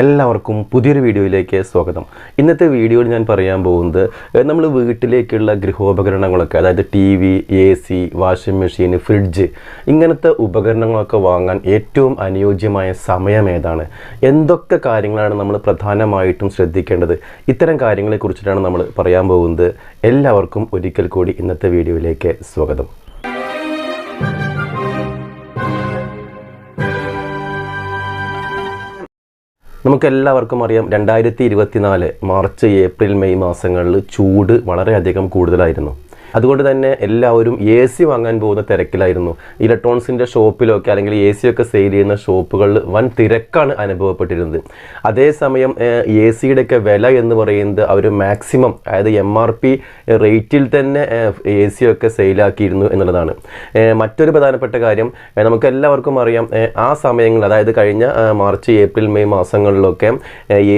എല്ലാവർക്കും പുതിയൊരു വീഡിയോയിലേക്ക് സ്വാഗതം. ഇന്നത്തെ വീഡിയോയിൽ ഞാൻ പറയാൻ പോകുന്നത് നമ്മൾ വീട്ടിലേക്കുള്ള ഗൃഹോപകരണങ്ങളൊക്കെ അതായത് T V A C washing machine fridge ഇങ്ങനത്തെ ഉപകരണങ്ങളൊക്കെ വാങ്ങാൻ ഏറ്റവും അനുയോജ്യമായ സമയം ഏതാണ്? എന്തൊക്കെ കാര്യങ്ങളാണ് നമ്മൾ പ്രധാനമായിട്ടും ശ്രദ്ധിക്കേണ്ടത്? ഇത്തരം കാര്യങ്ങളെക്കുറിച്ചിട്ടാണ് നമ്മൾ പറയാൻ പോകുന്നത്. എല്ലാവർക്കും ഒരിക്കൽ കൂടി ഇന്നത്തെ വീഡിയോയിലേക്ക് സ്വാഗതം. നമുക്ക് എല്ലാവർക്കും അറിയാം രണ്ടായിരത്തി ഇരുപത്തിനാല് മാർച്ച് ഏപ്രിൽ മെയ് മാസങ്ങളിൽ ചൂട് വളരെയധികം കൂടുതലായിരുന്നു. അതുകൊണ്ട് തന്നെ എല്ലാവരും എ സി വാങ്ങാൻ പോകുന്ന തിരക്കിലായിരുന്നു. ഇലക്ട്രോണിക്സിന്റെ ഷോപ്പിലൊക്കെ അല്ലെങ്കിൽ എ സി ഒക്കെ സെയിൽ ചെയ്യുന്ന ഷോപ്പുകളിൽ വൻ തിരക്കാണ് അനുഭവപ്പെട്ടിരുന്നത്. അതേസമയം എ സിയുടെയൊക്കെ വില എന്ന് പറയുന്നത് അവർ മാക്സിമം അതായത് എം ആർ പി റേറ്റിൽ തന്നെ എ സി ഒക്കെ സെയിലാക്കിയിരുന്നു എന്നുള്ളതാണ്. മറ്റൊരു പ്രധാനപ്പെട്ട കാര്യം നമുക്ക് എല്ലാവർക്കും അറിയാം ആ സമയങ്ങളിൽ അതായത് കഴിഞ്ഞ മാർച്ച് ഏപ്രിൽ മെയ് മാസങ്ങളിലൊക്കെ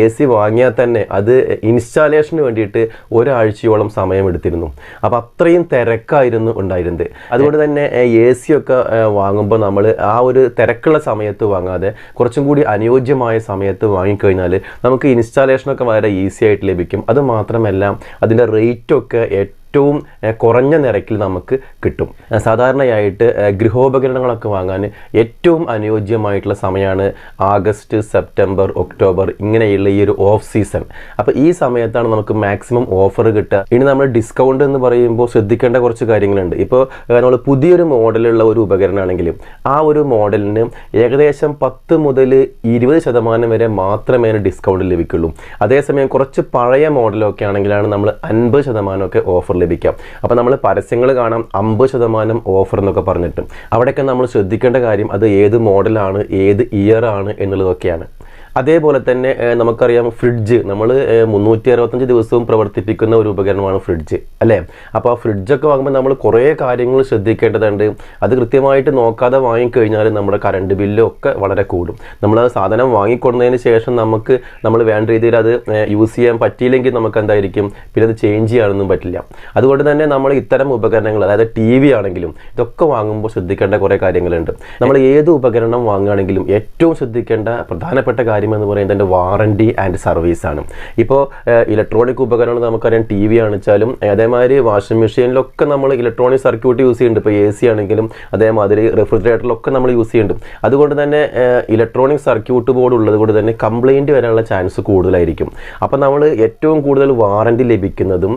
എ സി വാങ്ങിയാൽ തന്നെ അത് ഇൻസ്റ്റാലേഷന് വേണ്ടിയിട്ട് ഒരാഴ്ചയോളം സമയമെടുത്തിരുന്നു. അപ്പോൾ അത്രയും തിരക്കായിരുന്നു ഉണ്ടായിരുന്നത്. അതുകൊണ്ട് തന്നെ എ സി ഒക്കെ വാങ്ങുമ്പോൾ നമ്മൾ ആ ഒരു തിരക്കുള്ള സമയത്ത് വാങ്ങാതെ കുറച്ചും കൂടി അനുയോജ്യമായ സമയത്ത് വാങ്ങിക്കഴിഞ്ഞാൽ നമുക്ക് ഇൻസ്റ്റാലേഷനൊക്കെ വളരെ ഈസി ആയിട്ട് ലഭിക്കും. അത് മാത്രമല്ല അതിന്റെ റേറ്റൊക്കെ ഏഹ്, കുറഞ്ഞ നിരക്കിൽ നമുക്ക് കിട്ടും. സാധാരണയായിട്ട് ഗൃഹോപകരണങ്ങളൊക്കെ വാങ്ങാൻ ഏറ്റവും അനുയോജ്യമായിട്ടുള്ള സമയമാണ് ആഗസ്റ്റ് സെപ്റ്റംബർ ഒക്ടോബർ ഇങ്ങനെയുള്ള ഈ ഒരു ഓഫ് സീസൺ. അപ്പോൾ ഈ സമയത്താണ് നമുക്ക് മാക്സിമം ഓഫർ കിട്ടുക. ഇനി നമ്മൾ ഡിസ്കൗണ്ട് എന്ന് പറയുമ്പോൾ ശ്രദ്ധിക്കേണ്ട കുറച്ച് കാര്യങ്ങളുണ്ട്. ഇപ്പോൾ നമ്മൾ പുതിയൊരു മോഡലുള്ള ഒരു ഉപകരണമാണെങ്കിലും ആ ഒരു മോഡലിന് ഏകദേശം പത്ത് മുതൽ ഇരുപത് ശതമാനം വരെ മാത്രമേ ഡിസ്കൗണ്ട് ലഭിക്കുള്ളൂ. അതേസമയം കുറച്ച് പഴയ മോഡലൊക്കെ ആണെങ്കിലാണ് നമ്മൾ അൻപത് ശതമാനമൊക്കെ ഓഫർ ലഭിക്കാം. അപ്പോൾ നമ്മൾ പരസ്യങ്ങൾ കാണാം അമ്പത് ശതമാനം ഓഫർ എന്നൊക്കെ പറഞ്ഞിട്ട്. അവിടെയൊക്കെ നമ്മൾ ശ്രദ്ധിക്കേണ്ട കാര്യം അത് ഏത് മോഡലാണ് ഏത് ഇയർ ആണ് എന്നുള്ളതൊക്കെയാണ്. അതേപോലെ തന്നെ നമുക്കറിയാം ഫ്രിഡ്ജ്. നമ്മൾ മുന്നൂറ്റി അറുപത്തഞ്ച് ദിവസവും പ്രവർത്തിപ്പിക്കുന്ന ഒരു ഉപകരണമാണ് ഫ്രിഡ്ജ് അല്ലേ? അപ്പോൾ ആ ഫ്രിഡ്ജൊക്കെ വാങ്ങുമ്പോൾ നമ്മൾ കുറേ കാര്യങ്ങൾ ശ്രദ്ധിക്കേണ്ടതുണ്ട്. അത് കൃത്യമായിട്ട് നോക്കാതെ വാങ്ങിക്കഴിഞ്ഞാൽ നമ്മുടെ കറണ്ട് ബില്ലും ഒക്കെ വളരെ കൂടും. നമ്മൾ ആ സാധനം വാങ്ങിക്കൊടുന്നതിന് ശേഷം നമുക്ക് നമ്മൾ വേണ്ട രീതിയിൽ അത് യൂസ് ചെയ്യാൻ പറ്റിയില്ലെങ്കിൽ നമുക്ക് എന്തായിരിക്കും? പിന്നെ അത് ചേഞ്ച് ചെയ്യാനൊന്നും പറ്റില്ല. അതുകൊണ്ട് തന്നെ നമ്മൾ ഇത്തരം ഉപകരണങ്ങൾ അതായത് ടി വി ആണെങ്കിലും ഇതൊക്കെ വാങ്ങുമ്പോൾ ശ്രദ്ധിക്കേണ്ട കുറേ കാര്യങ്ങളുണ്ട്. നമ്മൾ ഏത് ഉപകരണം വാങ്ങുകയാണെങ്കിലും ഏറ്റവും ശ്രദ്ധിക്കേണ്ട പ്രധാനപ്പെട്ട കാര്യം എന്ന് പറയുന്നത് അതിന്റെ വാറണ്ടി ആൻഡ് സർവീസാണ് ഇപ്പോൾ ഇലക്ട്രോണിക് ഉപകരണങ്ങൾ നമുക്കറിയാം ടി വി ആണെച്ചാലും അതേമാതിരി വാഷിംഗ് മെഷീനിലൊക്കെ നമ്മൾ ഇലക്ട്രോണിക് സർക്യൂട്ട് യൂസ് ചെയ്യുന്നുണ്ട്. ഇപ്പോൾ എ സി ആണെങ്കിലും അതേമാതിരി റെഫ്രിജറേറ്ററിലൊക്കെ നമ്മൾ യൂസ് ചെയ്യുന്നുണ്ട്. അതുകൊണ്ട് തന്നെ ഇലക്ട്രോണിക് സർക്യൂട്ട് ബോർഡ് ഉള്ളത് കൊണ്ട് തന്നെ കംപ്ലയിന്റ് വരാനുള്ള ചാൻസ് കൂടുതലായിരിക്കും. അപ്പോൾ നമ്മൾ ഏറ്റവും കൂടുതൽ വാറണ്ടി ലഭിക്കുന്നതും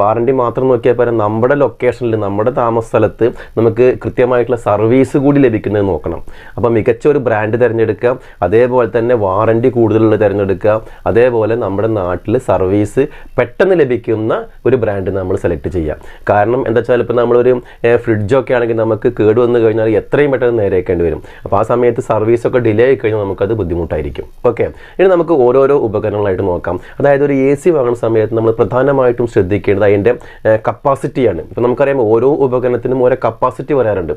വാറണ്ടി മാത്രം നോക്കിയാൽ പോലെ നമ്മുടെ ലൊക്കേഷനിൽ നമ്മുടെ താമസ സ്ഥലത്ത് നമുക്ക് കൃത്യമായിട്ടുള്ള സർവീസ് കൂടി ലഭിക്കുന്നത് നോക്കണം. അപ്പോൾ മികച്ച ഒരു ബ്രാൻഡ് തിരഞ്ഞെടുക്കുക അതേപോലെ തന്നെ വാറണ്ടി കൂടുതലുള്ള തിരഞ്ഞെടുക്കുക. അതേപോലെ നമ്മുടെ നാട്ടിൽ സർവീസ് പെട്ടെന്ന് ലഭിക്കുന്ന ഒരു ബ്രാൻഡ് നമ്മൾ സെലക്ട് ചെയ്യുക കാരണം എന്താ വെച്ചാൽ ഇപ്പോൾ നമ്മളൊരു ഫ്രിഡ്ജൊക്കെ ആണെങ്കിൽ നമുക്ക് കേട് വന്നു കഴിഞ്ഞാൽ എത്രയും പെട്ടെന്ന് നേരേക്കേണ്ടി വരും. അപ്പോൾ ആ സമയത്ത് സർവീസ് ഒക്കെ ഡിലേ ആയി കഴിഞ്ഞാൽ നമുക്കത് ബുദ്ധിമുട്ടായിരിക്കും. ഓക്കെ? ഇനി നമുക്ക് ഓരോരോ ഉപകരണങ്ങളായിട്ട് നോക്കാം. അതായത് ഒരു എ സി വാങ്ങുന്ന സമയത്ത് നമ്മൾ പ്രധാനമായിട്ടും ശ്രദ്ധിക്കേണ്ടത് അതിന്റെ കപ്പാസിറ്റിയാണ് ഇപ്പോൾ നമുക്കറിയാം ഓരോ ഉപകരണത്തിനും ഓരോ കപ്പാസിറ്റി വരാറുണ്ട്.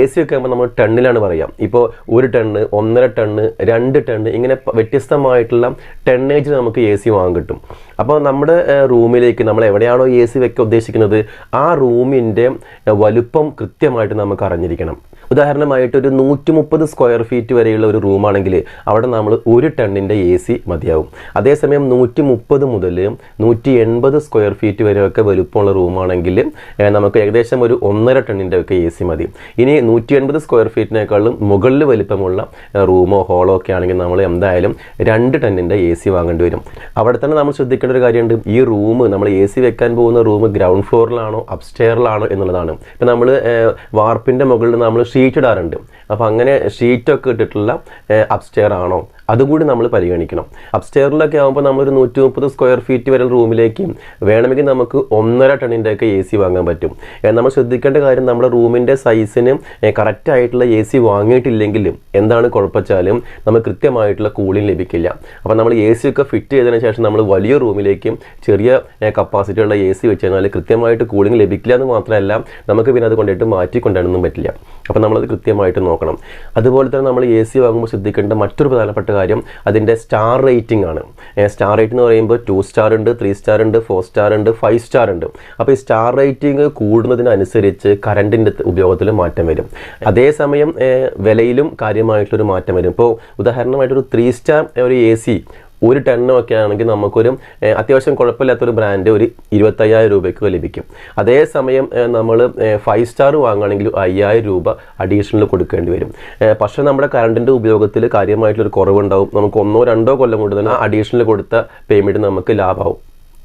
എ സി ഒക്കെ ആകുമ്പോൾ നമ്മൾ ടണ്ണിലാണ് പറയാം. ഇപ്പോൾ ഒരു ടണ്ണ് ഒന്നര ടണ്ണ് രണ്ട് ടണ്ണ് ഇങ്ങനെ പ- വ്യത്യസ്തമായിട്ടുള്ള ടെണ്ണേജിൽ നമുക്ക് എ സി വാങ്ങാൻ കിട്ടും. അപ്പോൾ നമ്മുടെ റൂമിലേക്ക് നമ്മൾ എവിടെയാണോ എ സി വെക്കാൻ ഉദ്ദേശിക്കുന്നത് ആ റൂമിന്റെ വലുപ്പം കൃത്യമായിട്ട് നമുക്ക് അറിഞ്ഞിരിക്കണം. ഉദാഹരണമായിട്ട് ഒരു നൂറ്റി മുപ്പത് സ്ക്വയർ ഫീറ്റ് വരെയുള്ള ഒരു റൂമാണെങ്കിൽ അവിടെ നമ്മൾ ഒരു ടണ്ണിന്റെ എ സി മതിയാവും. അതേസമയം നൂറ്റി മുപ്പത് മുതൽ നൂറ്റി എൺപത് സ്ക്വയർ ഫീറ്റ് വരെയൊക്കെ വലുപ്പമുള്ള റൂമാണെങ്കിൽ നമുക്ക് ഏകദേശം ഒരു ഒന്നര ടണ്ണിന്റെ ഒക്കെ എ സി മതി. ഇനി നൂറ്റി എൺപത് സ്ക്വയർ ഫീറ്റിനേക്കാളും മുകളിൽ വലിപ്പമുള്ള റൂമോ ഹോളോ ഒക്കെ ആണെങ്കിൽ നമ്മൾ എന്തായാലും രണ്ട് ടണ്ണിന്റെ എ സി വാങ്ങേണ്ടി വരും. അവിടെ തന്നെ നമ്മൾ ശ്രദ്ധിക്കേണ്ട ഒരു കാര്യമുണ്ട്. ഈ റൂം നമ്മൾ എ സി വെക്കാൻ പോകുന്ന റൂം ഗ്രൗണ്ട് ഫ്ലോറിലാണോ അപ്സ്റ്റെയറിലാണോ എന്നുള്ളതാണ്. ഇപ്പം നമ്മൾ വാർപ്പിന്റെ മുകളിൽ നമ്മൾ ഷീറ്റ് ഇടാറുണ്ട്. അപ്പോൾ അങ്ങനെ ഷീറ്റൊക്കെ ഇട്ടിട്ടുള്ള അപ്സ്റ്റെയർ ആണോ? അതുകൂടി നമ്മൾ പരിഗണിക്കണം. അപ്സ്റ്റെയറിലൊക്കെ ആകുമ്പോൾ നമ്മളൊരു നൂറ്റി മുപ്പത് സ്ക്വയർ ഫീറ്റ് വരെ റൂമിലേക്ക് വേണമെങ്കിൽ നമുക്ക് ഒന്നര ടണ്ണിന്റെ ഒക്കെ എ സി വാങ്ങാൻ പറ്റും. നമ്മൾ ശ്രദ്ധിക്കേണ്ട കാര്യം നമ്മുടെ റൂമിന്റെ സൈസിന് കറക്റ്റ് ആയിട്ടുള്ള എ സി വാങ്ങിയിട്ടില്ലെങ്കിലും എന്താണ് കുഴപ്പച്ചാലും നമുക്ക് കൃത്യമായിട്ടുള്ള കൂളിംഗ് ലഭിക്കില്ല. അപ്പോൾ നമ്മൾ എ സി ഒക്കെ ഫിറ്റ് ചെയ്തതിന് ശേഷം നമ്മൾ വലിയ റൂമിലേക്ക് ചെറിയ കപ്പാസിറ്റി ഉള്ള എ സി വെച്ച് കഴിഞ്ഞാൽ കൃത്യമായിട്ട് കൂളിംഗ് ലഭിക്കില്ല എന്ന് മാത്രമല്ല നമുക്ക് പിന്നെ അത് കൊണ്ടിട്ട് മാറ്റി കൊണ്ടുവരാനൊന്നും പറ്റില്ല. അപ്പോൾ നമ്മളത് കൃത്യമായിട്ട് നോക്കണം. അതുപോലെ തന്നെ നമ്മൾ എ സി വാങ്ങുമ്പോൾ ശ്രദ്ധിക്കേണ്ട മറ്റൊരു പ്രധാനപ്പെട്ട കാര്യം അതിന്റെ സ്റ്റാർ റേറ്റിംഗ് ആണ്. സ്റ്റാർ റേറ്റ് എന്ന് പറയുമ്പോൾ ടു സ്റ്റാർ ഉണ്ട് ത്രീ സ്റ്റാർ ഉണ്ട് ഫോർ സ്റ്റാർ ഉണ്ട് ഫൈവ് സ്റ്റാർ ഉണ്ട്. അപ്പോൾ ഈ സ്റ്റാർ റേറ്റിംഗ് കൂടുന്നതിനനുസരിച്ച് കറണ്ടിന്റെ ഉപയോഗത്തിൽ മാറ്റം വരും. അതേസമയം വിലയിലും കാര്യമായിട്ടുള്ളൊരു മാറ്റം വരും. ഇപ്പോൾ ഉദാഹരണമായിട്ടൊരു ത്രീ സ്റ്റാർ ഒരു എ സി ഒരു ടെണ്ണും ഒക്കെ ആണെങ്കിൽ നമുക്കൊരു അത്യാവശ്യം കുഴപ്പമില്ലാത്തൊരു ബ്രാൻഡ് ഒരു ഇരുപത്തയ്യായിരം രൂപയ്ക്ക് ലഭിക്കും. അതേസമയം നമ്മൾ ഫൈവ് സ്റ്റാർ വാങ്ങുകയാണെങ്കിൽ അയ്യായിരം രൂപ അഡീഷണൽ കൊടുക്കേണ്ടി വരും. പക്ഷേ നമ്മുടെ കറണ്ടിന്റെ ഉപയോഗത്തിൽ കാര്യമായിട്ടുള്ളൊരു കുറവുണ്ടാവും. നമുക്ക് ഒന്നോ രണ്ടോ കൊല്ലം കൊണ്ട് തന്നെ അഡീഷണൽ കൊടുത്ത പേയ്മെന്റ് നമുക്ക് ലാഭമാവും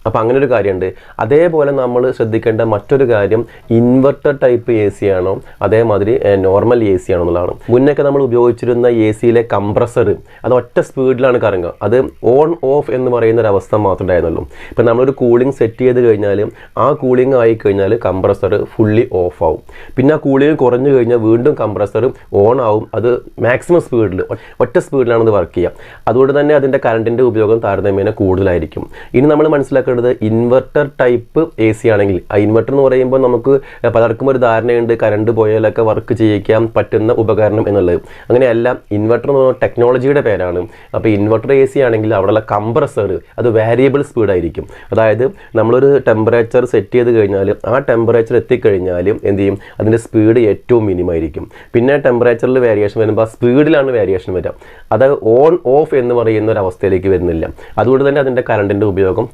അപ്പോൾ അങ്ങനെ ഒരു കാര്യമുണ്ട് അതേപോലെ നമ്മൾ ശ്രദ്ധിക്കേണ്ട മറ്റൊരു കാര്യം ഇൻവെർട്ടർ ടൈപ്പ് എ സി ആണോ അതേമാതിരി നോർമൽ എ സി ആണോ എന്നുള്ളതാണ്. മുന്നൊക്കെ നമ്മൾ ഉപയോഗിച്ചിരുന്ന എ സിയിലെ കംപ്രസർ അത് ഒറ്റ സ്പീഡിലാണ് കറങ്ങുക. അത് ഓൺ ഓഫ് എന്ന് പറയുന്ന ഒരു അവസ്ഥ മാത്രമേ ഉണ്ടായിരുന്നുള്ളൂ. ഇപ്പം നമ്മളൊരു കൂളിംഗ് സെറ്റ് ചെയ്ത് കഴിഞ്ഞാൽ ആ കൂളിംഗ് ആയി കഴിഞ്ഞാൽ കംപ്രസർ ഫുള്ളി ഓഫ് ആവും. പിന്നെ ആ കൂളിംഗ് കുറഞ്ഞു കഴിഞ്ഞാൽ വീണ്ടും കംപ്രസർ ഓൺ ആവും. അത് മാക്സിമം സ്പീഡിൽ ഒറ്റ സ്പീഡിലാണ് അത് വർക്ക് ചെയ്യുക. അതുകൊണ്ട് തന്നെ അതിന്റെ കറണ്ടിന്റെ ഉപയോഗം താരതമ്യേന കൂടുതലായിരിക്കും. ഇനി നമ്മൾ മനസ്സിലാക്കേണ്ടത് ഇൻവെർട്ടർ ടൈപ്പ് എ സി ആണെങ്കിൽ. ആ ഇൻവെർട്ടർ എന്ന് പറയുമ്പോൾ നമുക്ക് പലർക്കും ഒരു ധാരണയുണ്ട് കറണ്ട് പോയാലൊക്കെ വർക്ക് ചെയ്യിക്കാൻ പറ്റുന്ന ഉപകരണം എന്നുള്ളത്. അങ്ങനെയല്ല ഇൻവെർട്ടർ എന്ന് പറയുന്നത് ടെക്നോളജിയുടെ പേരാണ്. അപ്പോൾ ഇൻവെർട്ടർ എ സി ആണെങ്കിൽ അവിടെയുള്ള കംപ്രസർ അത് വേരിയബിൾ സ്പീഡായിരിക്കും അതായത് നമ്മളൊരു ടെമ്പറേച്ചർ സെറ്റ് ചെയ്ത് കഴിഞ്ഞാൽ ആ ടെമ്പറേച്ചർ എത്തിക്കഴിഞ്ഞാൽ എന്ത് ചെയ്യും? അതിന്റെ സ്പീഡ് ഏറ്റവും മിനിമം ആയിരിക്കും. പിന്നെ ടെമ്പറേച്ചറിൽ വേരിയേഷൻ വരുമ്പോൾ ആ സ്പീഡിലാണ് വേരിയേഷൻ വരിക അത് ഓൺ ഓഫ് എന്ന് പറയുന്ന ഒരു അവസ്ഥയിലേക്ക് വരുന്നില്ല. അതുകൊണ്ട് തന്നെ അതിന്റെ കറണ്ടിന്റെ ഉപയോഗം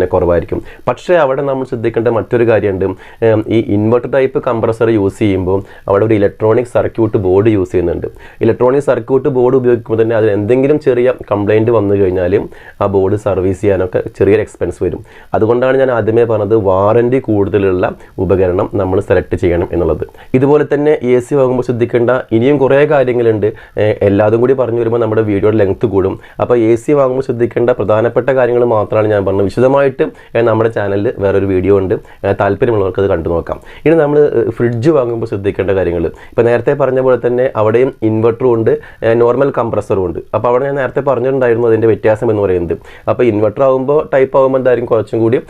താരതമ്യേന കുറവായിരിക്കും. പക്ഷേ അവിടെ നമ്മൾ ശ്രദ്ധിക്കേണ്ട മറ്റൊരു കാര്യമുണ്ട്. ഈ ഇൻവെർട്ടർ ടൈപ്പ് കംപ്രസർ യൂസ് ചെയ്യുമ്പോൾ അവിടെ ഒരു ഇലക്ട്രോണിക് സർക്യൂട്ട് ബോർഡ് യൂസ് ചെയ്യുന്നുണ്ട്. ഇലക്ട്രോണിക് സർക്യൂട്ട് ബോർഡ് ഉപയോഗിക്കുമ്പോൾ തന്നെ അതിൽ എന്തെങ്കിലും ചെറിയ കംപ്ലൈന്റ് വന്നു കഴിഞ്ഞാൽ ആ ബോർഡ് സർവീസ് ചെയ്യാനൊക്കെ ചെറിയൊരു എക്സ്പെൻസ് വരും. അതുകൊണ്ടാണ് ഞാൻ ആദ്യമേ പറഞ്ഞത് വാറന്റി കൂടുതലുള്ള ഉപകരണം നമ്മൾ സെലക്ട് ചെയ്യണം എന്നുള്ളത്. ഇതുപോലെ തന്നെ എ സി വാങ്ങുമ്പോൾ ശ്രദ്ധിക്കേണ്ട ഇനിയും കുറേ കാര്യങ്ങളുണ്ട്. എല്ലാതും കൂടി പറഞ്ഞു വരുമ്പോൾ നമ്മുടെ വീഡിയോയുടെ ലെങ്ത് കൂടും. അപ്പോൾ എ സി വാങ്ങുമ്പോൾ ശ്രദ്ധിക്കേണ്ട പ്രധാനപ്പെട്ട കാര്യങ്ങൾ മാത്രമാണ് ഞാൻ പറഞ്ഞത്. വിശദമായിട്ട് ഏഹ് നമ്മുടെ ചാനലിൽ വേറൊരു വീഡിയോ ഉണ്ട്. താല്പര്യമുള്ളവർക്ക് അത് കണ്ടു നോക്കാം. ഇനി നമ്മൾ ഫ്രിഡ്ജ് വാങ്ങുമ്പോൾ ശ്രദ്ധിക്കേണ്ട കാര്യങ്ങൾ ഇപ്പോൾ നേരത്തെ പറഞ്ഞ പോലെ തന്നെ അവിടെയും ഇൻവെർട്ടറും ഉണ്ട് നോർമൽ കംപ്രസറും ഉണ്ട്. അപ്പോൾ അവിടെ ഞാൻ നേരത്തെ പറഞ്ഞിട്ടുണ്ടായിരുന്നു അതിന്റെ വ്യത്യാസം എന്ന് പറയുന്നത്. അപ്പോൾ ഇൻവെർട്ടർ ആകുമ്പോൾ ടൈപ്പ് ആകുമ്പോൾ എന്തായാലും കുറച്ചും കൂടി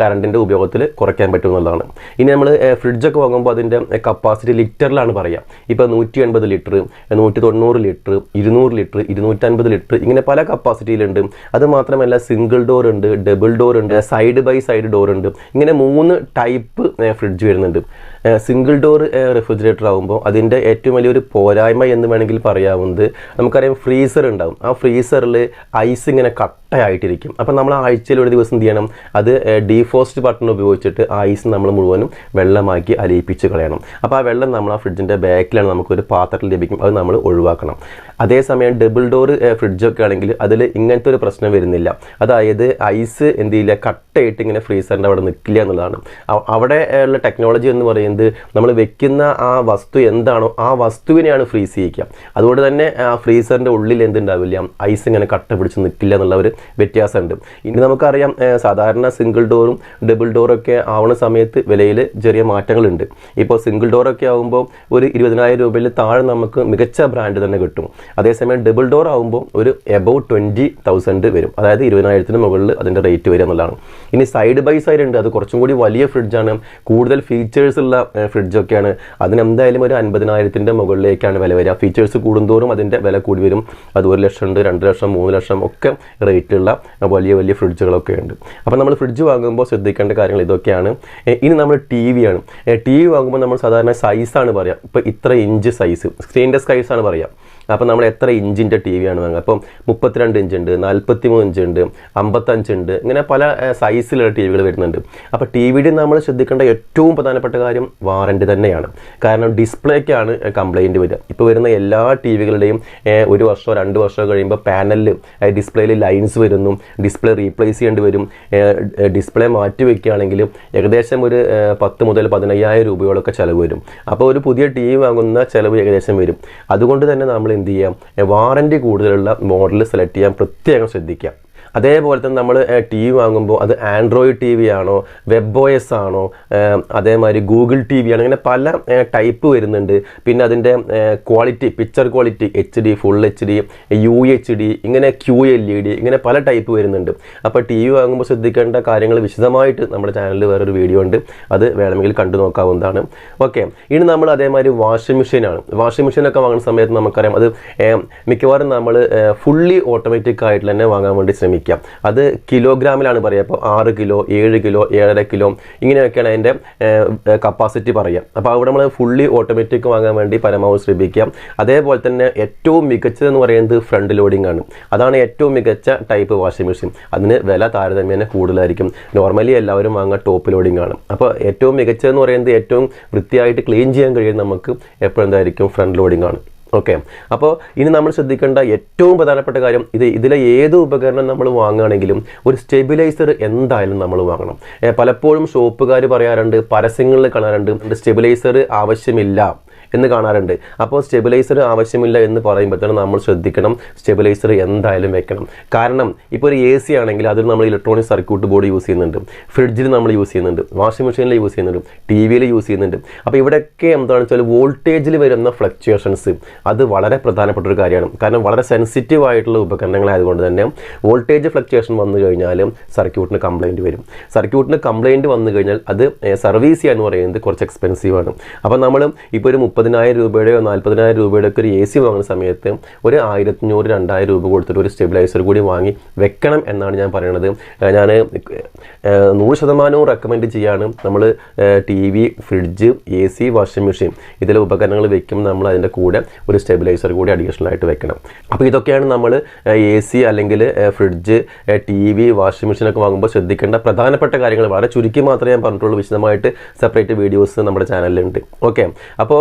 കറണ്ടിന്റെ ഉപയോഗത്തിൽ കുറയ്ക്കാൻ പറ്റും എന്നുള്ളതാണ്. ഇനി നമ്മൾ ഫ്രിഡ്ജൊക്കെ വാങ്ങുമ്പോൾ അതിന്റെ കപ്പാസിറ്റി ലിറ്ററിലാണ് പറയുക ഇപ്പോൾ നൂറ്റി എൺപത് ലിറ്റർ നൂറ്റി തൊണ്ണൂറ് ലിറ്റർ ഇരുന്നൂറ് ലിറ്റർ ഇരുന്നൂറ്റൻപത് ലിറ്റർ ഇങ്ങനെ പല കപ്പാസിറ്റിയിലുണ്ട് അത് മാത്രമല്ല സിംഗിൾ ഡോർ ഉണ്ട് double door side by side door ഉണ്ട്. ഇങ്ങനെ മൂന്ന് ടൈപ്പ് ഫ്രിഡ്ജ് വരുന്നുണ്ട്. സിംഗിൾ ഡോർ റെഫ്രിജറേറ്റർ ആകുമ്പോൾ അതിന്റെ ഏറ്റവും വലിയൊരു പോരായ്മ എന്ന് വേണമെങ്കിൽ പറയാവുന്നത് നമുക്കറിയാം ഫ്രീസർ ഉണ്ടാവും. ആ ഫ്രീസറിൽ ഐസ് ഇങ്ങനെ കട്ടയായിട്ടിരിക്കും. അപ്പം നമ്മൾ ആഴ്ചയിൽ ഒരു ദിവസം എന്ത് ചെയ്യണം? അത് ഡീഫോസ്റ്റ് ബട്ടൺ ഉപയോഗിച്ചിട്ട് ആ ഐസ് നമ്മൾ മുഴുവനും വെള്ളമാക്കി അലിയിപ്പിച്ച് കളയണം. അപ്പോൾ ആ വെള്ളം നമ്മൾ ആ ഫ്രിഡ്ജിന്റെ ബാക്കിലാണ് നമുക്കൊരു പാത്രത്തിൽ ലഭിക്കും. അത് നമ്മൾ ഒഴിവാക്കണം. അതേസമയം ഡബിൾ ഡോർ ഫ്രിഡ്ജൊക്കെ ആണെങ്കിൽ അതിൽ ഇങ്ങനത്തെ ഒരു പ്രശ്നം വരുന്നില്ല. അതായത് ഐസ് എന്ത് ചെയ്യില്ല? കട്ടയിട്ട് ഇങ്ങനെ ഫ്രീസറിന്റെ അവിടെ നിൽക്കില്ല എന്നുള്ളതാണ്. അവിടെ ഉള്ള ടെക്നോളജി എന്ന് പറയുന്നത് നമ്മൾ വെക്കുന്ന ആ വസ്തു എന്താണോ ആ വസ്തുവിനെയാണ് ഫ്രീസ് ചെയ്യിക്കുക അതുകൊണ്ട് തന്നെ ആ ഫ്രീസറിന്റെ ഉള്ളിൽ എന്തുണ്ടാവില്ല ഐസ് ഇങ്ങനെ കട്ട പിടിച്ച് നിൽക്കില്ല എന്നുള്ള ഒരു വ്യത്യാസമുണ്ട്. ഇനി നമുക്കറിയാം സാധാരണ സിംഗിൾ ഡോറും ഡബിൾ ഡോറൊക്കെ ആവുന്ന സമയത്ത് വിലയിൽ ചെറിയ മാറ്റങ്ങളുണ്ട്. ഇപ്പോൾ സിംഗിൾ ഡോറൊക്കെ ആകുമ്പോൾ ഒരു ഇരുപതിനായിരം രൂപയിൽ താഴെ നമുക്ക് മികച്ച ബ്രാൻഡ് തന്നെ കിട്ടും. അതേസമയം ഡബിൾ ഡോർ ആകുമ്പോൾ ഒരു എബവ് ട്വന്റി തൗസൻഡ് വരും. അതായത് ഇരുപതിനായിരത്തിന് മുകളിൽ അതിന്റെ റേറ്റ് വരും എന്നുള്ളതാണ്. ഇനി സൈഡ് ബൈ സൈഡ് ഉണ്ട്. അത് കുറച്ചും കൂടി വലിയ ഫ്രിഡ്ജാണ് കൂടുതൽ ഫീച്ചേഴ്സ് ഉള്ള ഫ്രിഡ്ജൊക്കെയാണ് അതിന് എന്തായാലും ഒരു അൻപതിനായിരത്തിന്റെ മുകളിലേക്കാണ് വില വരിക. ഫീച്ചേഴ്സ് കൂടുന്തോറും അതിന്റെ വില കൂടി വരും. അത് ഒരു ലക്ഷം ഉണ്ട് രണ്ട് ലക്ഷം മൂന്ന് ലക്ഷം ഒക്കെ റേറ്റുള്ള വലിയ വലിയ ഫ്രിഡ്ജുകളൊക്കെ ഉണ്ട്. അപ്പോൾ നമ്മൾ ഫ്രിഡ്ജ് വാങ്ങുമ്പോൾ ശ്രദ്ധിക്കേണ്ട കാര്യങ്ങൾ ഇതൊക്കെയാണ്. ഇനി നമ്മൾ ടി വി ആണ്. ടി വി വാങ്ങുമ്പോൾ നമ്മൾ സാധാരണ സൈസാണ് പറയുക ഇപ്പോൾ ഇത്ര ഇഞ്ച് സൈസ് സ്ക്രീൻ ഡെസ്ക് സൈസാണ് പറയുക അപ്പോൾ നമ്മൾ എത്ര ഇഞ്ചിന്റെ ടി വിയാണ് വാങ്ങുക? അപ്പം മുപ്പത്തിരണ്ട് ഇഞ്ച് ഉണ്ട് നാൽപ്പത്തി മൂന്ന് ഇഞ്ച് ഉണ്ട് അമ്പത്തഞ്ച് ഉണ്ട് ഇങ്ങനെ പല സൈസിലുള്ള ടി വികൾ വരുന്നുണ്ട്. അപ്പോൾ ടി വിയുടെ നമ്മൾ ശ്രദ്ധിക്കേണ്ട ഏറ്റവും പ്രധാനപ്പെട്ട കാര്യം വാറന്റി തന്നെയാണ്. കാരണം ഡിസ്പ്ലേക്കാണ് കംപ്ലൈന്റ് വരിക. ഇപ്പോൾ വരുന്ന എല്ലാ ടി വികളുടെയും ഒരു വർഷമോ രണ്ട് വർഷമോ കഴിയുമ്പോൾ പാനലിൽ ഡിസ്പ്ലേയിൽ ലൈൻസ് വരുന്നു ഡിസ്പ്ലേ റീപ്ലേസ് ചെയ്യേണ്ടി വരും. ഡിസ്പ്ലേ മാറ്റി വയ്ക്കുകയാണെങ്കിൽ ഏകദേശം ഒരു പത്ത് മുതൽ പതിനയ്യായിരം രൂപയോളൊക്കെ ചിലവ് വരും. അപ്പോൾ ഒരു പുതിയ ടി വി വാങ്ങുന്ന ചിലവ് ഏകദേശം വരും. അതുകൊണ്ട് തന്നെ നമ്മൾ എന്ത് ചെയ്യാം? വാറന്റി കൂടുതലുള്ള മോഡൽ സെലക്ട് ചെയ്യാൻ പ്രത്യേകം ശ്രദ്ധിക്കാം. അതേപോലെ തന്നെ നമ്മൾ ടി വി വാങ്ങുമ്പോൾ അത് ആൻഡ്രോയിഡ് ടി വി ആണോ വെബ് ഒ ആണോ അതേമാതിരി ഗൂഗിൾ ടി വി ആണോ ഇങ്ങനെ പല ടൈപ്പ് വരുന്നുണ്ട്. പിന്നെ അതിന്റെ quality picture quality H D full H D U H D ഇങ്ങനെ ക്യു എൽ ഇ ഡി ഇങ്ങനെ പല ടൈപ്പ് വരുന്നുണ്ട്. അപ്പോൾ ടി വി വാങ്ങുമ്പോൾ ശ്രദ്ധിക്കേണ്ട കാര്യങ്ങൾ വിശദമായിട്ട് നമ്മുടെ ചാനലിൽ വേറൊരു വീഡിയോ ഉണ്ട്. അത് വേണമെങ്കിൽ കണ്ടു നോക്കാവുന്നതാണ്. ഓക്കെ ഇനി നമ്മൾ അതേമാതിരി വാഷിംഗ് മെഷീനാണ്. വാഷിംഗ് മെഷീനൊക്കെ വാങ്ങുന്ന സമയത്ത് നമുക്കറിയാം അത് മിക്കവാറും നമ്മൾ ഫുള്ളി ഓട്ടോമാറ്റിക് ആയിട്ട് തന്നെ വാങ്ങാൻ വേണ്ടി ശ്രമിക്കാം. അത് കിലോഗ്രാമിലാണ് പറയുക. അപ്പോൾ ആറ് കിലോ ഏഴ് കിലോ ഏഴര കിലോ ഇങ്ങനെയൊക്കെയാണ് അതിന്റെ കപ്പാസിറ്റി പറയുക. അപ്പോൾ അവിടെ നമ്മൾ ഫുള്ളി ഓട്ടോമാറ്റിക് വാങ്ങാൻ വേണ്ടി പരമാവധി ശ്രമിക്കാം അതേപോലെ തന്നെ ഏറ്റവും മികച്ചതെന്ന് പറയുന്നത് ഫ്രണ്ട് ലോഡിംഗ് ആണ്. അതാണ് ഏറ്റവും മികച്ച ടൈപ്പ് വാഷിംഗ് മെഷീൻ അതിന് വില താരതമ്യേന കൂടുതലായിരിക്കും. നോർമലി എല്ലാവരും വാങ്ങുക ടോപ്പ് ലോഡിംഗ് ആണ്. അപ്പോൾ ഏറ്റവും മികച്ചതെന്ന് പറയുന്നത് ഏറ്റവും വൃത്തിയായിട്ട് ക്ലീൻ ചെയ്യാൻ കഴിയുന്ന നമുക്ക് എപ്പോഴെന്തായിരിക്കും? ഫ്രണ്ട് ലോഡിംഗ് ആണ്. ഓക്കെ അപ്പോൾ ഇനി നമ്മൾ ശ്രദ്ധിക്കേണ്ട ഏറ്റവും പ്രധാനപ്പെട്ട കാര്യം ഇത് ഇതിലെ ഏത് ഉപകരണം നമ്മൾ വാങ്ങുകയാണെങ്കിലും ഒരു സ്റ്റെബിലൈസർ എന്തായാലും നമ്മൾ വാങ്ങണം. പലപ്പോഴും ഷോപ്പുകാർ പറയാറുണ്ട് പരസ്യങ്ങളിൽ കാണാറുണ്ട് സ്റ്റെബിലൈസർ ആവശ്യമില്ല. എന്ന് കാണാറുണ്ട്. അപ്പോൾ സ്റ്റെബിലൈസർ ആവശ്യമില്ല എന്ന് പറയുമ്പോഴത്തേനും നമ്മൾ ശ്രദ്ധിക്കണം സ്റ്റെബിലൈസർ എന്തായാലും വെക്കണം. കാരണം ഇപ്പോൾ ഒരു എ സി ആണെങ്കിൽ അതിൽ നമ്മൾ ഇലക്ട്രോണിക് സർക്യൂട്ട് ബോർഡ് യൂസ് ചെയ്യുന്നുണ്ട്. ഫ്രിഡ്ജിൽ നമ്മൾ യൂസ് ചെയ്യുന്നുണ്ട്. വാഷിംഗ് മെഷീനിൽ യൂസ് ചെയ്യുന്നുണ്ട്. ടി വിയിൽ യൂസ് ചെയ്യുന്നുണ്ട്. അപ്പോൾ ഇവിടെയൊക്കെ എന്താണെന്ന് വെച്ചാൽ വോൾട്ടേജിൽ വരുന്ന ഫ്ലക്ച്വേഷൻസ് അത് വളരെ പ്രധാനപ്പെട്ട ഒരു കാര്യമാണ്. കാരണം വളരെ സെൻസിറ്റീവ് ആയിട്ടുള്ള ഉപകരണങ്ങളായതുകൊണ്ട് തന്നെ വോൾട്ടേജ് ഫ്ലക്ച്വേഷൻ വന്നു കഴിഞ്ഞാൽ സർക്യൂട്ടിന് കംപ്ലൈന്റ് വരും. സർക്യൂട്ടിന് കംപ്ലൈന്റ് വന്നു കഴിഞ്ഞാൽ അത് സർവീസ് ചെയ്യാന്ന് പറയുന്നത് കുറച്ച് എക്സ്പെൻസീവ് ആണ്. അപ്പോൾ നമ്മൾ ഇപ്പോൾ ഒരു മുപ്പതിനായിരം രൂപയുടെയോ നാൽപ്പതിനായിരം രൂപയുടെ ഒക്കെ ഒരു എ സി വാങ്ങുന്ന സമയത്ത് ഒരു ആയിരത്തിഞ്ഞൂറ് രണ്ടായിരം രൂപ കൊടുത്തിട്ട് ഒരു സ്റ്റെബിലൈസർ കൂടി വാങ്ങി വെക്കണം എന്നാണ് ഞാൻ പറയുന്നത് ഞാൻ നൂറ് ശതമാനവും റെക്കമെൻഡ് ചെയ്യാണ് നമ്മൾ T V fridge A C washing machine ഇതിലെ ഉപകരണങ്ങൾ വെക്കുമ്പോൾ നമ്മൾ അതിന്റെ കൂടെ ഒരു സ്റ്റെബിലൈസർ കൂടി അഡീഷണൽ ആയിട്ട് വെക്കണം. അപ്പോൾ ഇതൊക്കെയാണ് നമ്മൾ എ സി അല്ലെങ്കിൽ fridge T V washing machine ഒക്കെ വാങ്ങുമ്പോൾ ശ്രദ്ധിക്കേണ്ട പ്രധാനപ്പെട്ട കാര്യങ്ങൾ. വളരെ ചുരുക്കി മാത്രമേ ഞാൻ പറഞ്ഞിട്ടുള്ളൂ. വിശദമായിട്ട് സെപ്പറേറ്റ് വീഡിയോസ് നമ്മുടെ ചാനലിലുണ്ട് ഓക്കെ അപ്പോൾ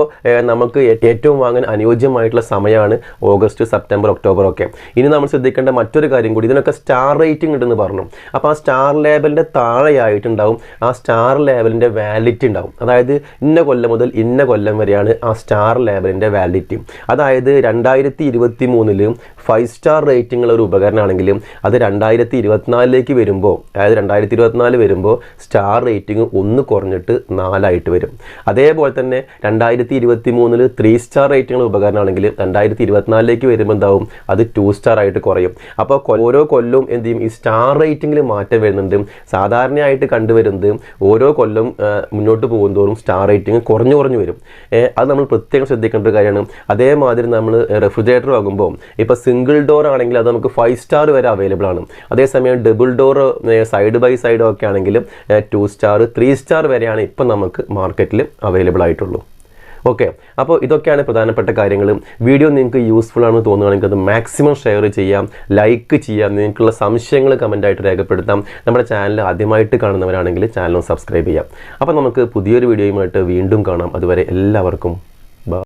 നമുക്ക് ഏറ്റവും വാങ്ങാൻ അനുയോജ്യമായിട്ടുള്ള സമയമാണ് ഓഗസ്റ്റ് സെപ്റ്റംബർ ഒക്ടോബർ ഒക്കെ. ഇനി നമ്മൾ ശ്രദ്ധിക്കേണ്ട മറ്റൊരു കാര്യം കൂടി ഇതിനൊക്കെ സ്റ്റാർ റേറ്റിംഗ് ഉണ്ടെന്ന് പറഞ്ഞു. അപ്പോൾ ആ സ്റ്റാർ ലേബലിന്റെ താഴെയായിട്ടുണ്ടാവും ആ സ്റ്റാർ ലേബലിന്റെ വാലിറ്റി ഉണ്ടാവും. അതായത് ഇന്ന കൊല്ലം മുതൽ ഇന്ന കൊല്ലം വരെയാണ് ആ സ്റ്റാർ ലേബലിന്റെ വാലിറ്റി അതായത് രണ്ടായിരത്തി ഇരുപത്തി മൂന്നിൽ ഫൈവ് സ്റ്റാർ റേറ്റിംഗ് ഉള്ള ഒരു ഉപകരണമാണെങ്കിലും അത് രണ്ടായിരത്തി ഇരുപത്തിനാലിലേക്ക് വരുമ്പോൾ അതായത് രണ്ടായിരത്തി ഇരുപത്തിനാല് വരുമ്പോൾ സ്റ്റാർ റേറ്റിംഗ് ഒന്ന് കുറഞ്ഞിട്ട് നാലായിട്ട് വരും. അതേപോലെ തന്നെ രണ്ടായിരത്തി ഇരുപത്തി മൂന്നിൽ ത്രീ സ്റ്റാർ റേറ്റിംഗ് ഉള്ള ഉപകരണമാണെങ്കിൽ രണ്ടായിരത്തി ഇരുപത്തിനാലിലേക്ക് വരുമ്പോൾ എന്താവും? അത് ടു സ്റ്റാർ ആയിട്ട് കുറയും. അപ്പോൾ ഓരോ കൊല്ലവും എന്ത് ചെയ്യും? ഈ സ്റ്റാർ റേറ്റിംഗിൽ മാറ്റം വരുന്നുണ്ട്. സാധാരണയായിട്ട് കണ്ടുവരുന്നത് ഓരോ കൊല്ലം മുന്നോട്ട് പോകുന്തോറും സ്റ്റാർ റേറ്റിംഗ് കുറഞ്ഞു കുറഞ്ഞു വരും. അത് നമ്മൾ പ്രത്യേകം ശ്രദ്ധിക്കേണ്ട ഒരു കാര്യമാണ്. അതേമാതിരി നമ്മൾ റെഫ്രിജറേറ്റർ വാങ്ങുമ്പോൾ ഇപ്പോൾ സിംഗിൾ ഡോർ ആണെങ്കിൽ അത് നമുക്ക് ഫൈവ് സ്റ്റാർ വരെ അവൈലബിൾ ആണ്. അതേസമയം double door side by side ഒക്കെ ആണെങ്കിലും ടു സ്റ്റാർ ത്രീ സ്റ്റാർ വരെയാണ് ഇപ്പം നമുക്ക് മാർക്കറ്റിൽ അവൈലബിൾ ആയിട്ടുള്ളൂ. ഓക്കെ അപ്പോൾ ഇതൊക്കെയാണ് പ്രധാനപ്പെട്ട കാര്യങ്ങൾ വീഡിയോ നിങ്ങൾക്ക് യൂസ്ഫുൾ ആണെന്ന് തോന്നുകയാണെങ്കിൽ അത് മാക്സിമം ഷെയർ ചെയ്യാം ലൈക്ക് ചെയ്യാം നിങ്ങൾക്കുള്ള സംശയങ്ങൾ കമന്റായിട്ട് രേഖപ്പെടുത്താം. നമ്മുടെ ചാനൽ ആദ്യമായിട്ട് കാണുന്നവരാണെങ്കിൽ ചാനൽ സബ്സ്ക്രൈബ് ചെയ്യാം. അപ്പോൾ നമുക്ക് പുതിയൊരു വീഡിയോയുമായിട്ട് വീണ്ടും കാണാം. അതുവരെ എല്ലാവർക്കും